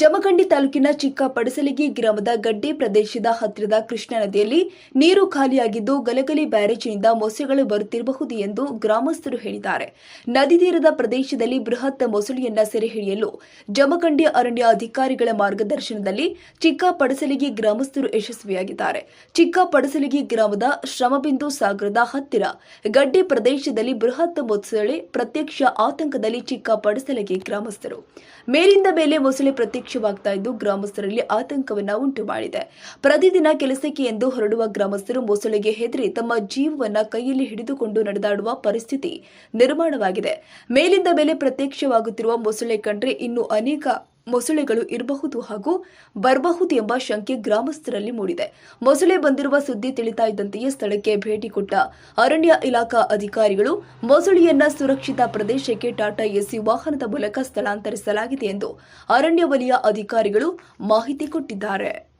ಜಮಖಂಡಿ ತಾಲೂಕಿನ ಚಿಕ್ಕ ಪಡಸಲಿಗಿ ಗ್ರಾಮದ ಗಡ್ಡೆ ಪ್ರದೇಶದ ಹತ್ತಿರದ ಕೃಷ್ಣಾ ನದಿಯಲ್ಲಿ ನೀರು ಖಾಲಿಯಾಗಿದ್ದು ಗಲಗಲಿ ಬ್ಯಾರೇಜ್ನಿಂದ ಮೊಸಳೆಗಳು ಬರುತ್ತಿರಬಹುದು ಎಂದು ಗ್ರಾಮಸ್ಥರು ಹೇಳಿದ್ದಾರೆ. ನದಿ ತೀರದ ಪ್ರದೇಶದಲ್ಲಿ ಬೃಹತ್ ಮೊಸಳೆಯನ್ನ ಸೆರೆ ಹಿಡಿಯಲು ಜಮಖಂಡಿ ಅರಣ್ಯ ಅಧಿಕಾರಿಗಳ ಮಾರ್ಗದರ್ಶನದಲ್ಲಿ ಚಿಕ್ಕ ಪಡಸಲಿಗಿ ಗ್ರಾಮಸ್ಥರು ಯಶಸ್ವಿಯಾಗಿದ್ದಾರೆ. ಚಿಕ್ಕ ಪಡಸಲಿಗಿ ಗ್ರಾಮದ ಶ್ರಮಬಿಂದು ಸಾಗರದ ಹತ್ತಿರ ಗಡ್ಡೆ ಪ್ರದೇಶದಲ್ಲಿ ಬೃಹತ್ ಮೊಸಳೆ ಪ್ರತ್ಯಕ್ಷ ಆತಂಕದಲ್ಲಿ ಚಿಕ್ಕ ಪಡಸಲಿಗಿ ಗ್ರಾಮಸ್ಥರು. ಮೇಲಿಂದ ಮೇಲೆ ಮೊಸಳೆ ಪ್ರತ್ಯಕ್ಷವಾಗ್ತಾ ಇದ್ದು ಗ್ರಾಮಸ್ಥರಲ್ಲಿ ಆತಂಕವನ್ನ ಉಂಟು ಮಾಡಿದೆ. ಪ್ರತಿದಿನ ಕೆಲಸಕ್ಕೆ ಎಂದು ಹೊರಡುವ ಗ್ರಾಮಸ್ಥರು ಮೊಸಳೆಗೆ ಹೆದರಿ ತಮ್ಮ ಜೀವವನ್ನ ಕೈಯಲ್ಲಿ ಹಿಡಿದುಕೊಂಡು ನಡೆದಾಡುವ ಪರಿಸ್ಥಿತಿ ನಿರ್ಮಾಣವಾಗಿದೆ. ಮೇಲಿಂದ ಮೇಲೆ ಪ್ರತ್ಯಕ್ಷವಾಗುತ್ತಿರುವ ಮೊಸಳೆ ಕಂಡ್ರೆ ಇನ್ನು ಅನೇಕ ಮೊಸಳೆಗಳು ಇರಬಹುದು ಹಾಗೂ ಬರಬಹುದು ಎಂಬ ಶಂಕೆ ಗ್ರಾಮಸ್ಥರಲ್ಲಿ ಮೂಡಿದೆ. ಮೊಸಳೆ ಬಂದಿರುವ ಸುದ್ದಿ ತಿಳಿತಾ ಇದ್ದಂತೆಯೇ ಸ್ಥಳಕ್ಕೆ ಭೇಟಿ ಕೊಟ್ಟ ಅರಣ್ಯ ಇಲಾಖಾ ಅಧಿಕಾರಿಗಳು ಮೊಸಳೆಯನ್ನ ಸುರಕ್ಷಿತ ಪ್ರದೇಶಕ್ಕೆ ಟಾಟಾ ಎಸಿ ವಾಹನದ ಮೂಲಕ ಸ್ಥಳಾಂತರಿಸಲಾಗಿದೆ ಎಂದು ಅರಣ್ಯ ವಲಯ ಅಧಿಕಾರಿಗಳು ಮಾಹಿತಿ ಕೊಟ್ಟಿದ್ದಾರೆ.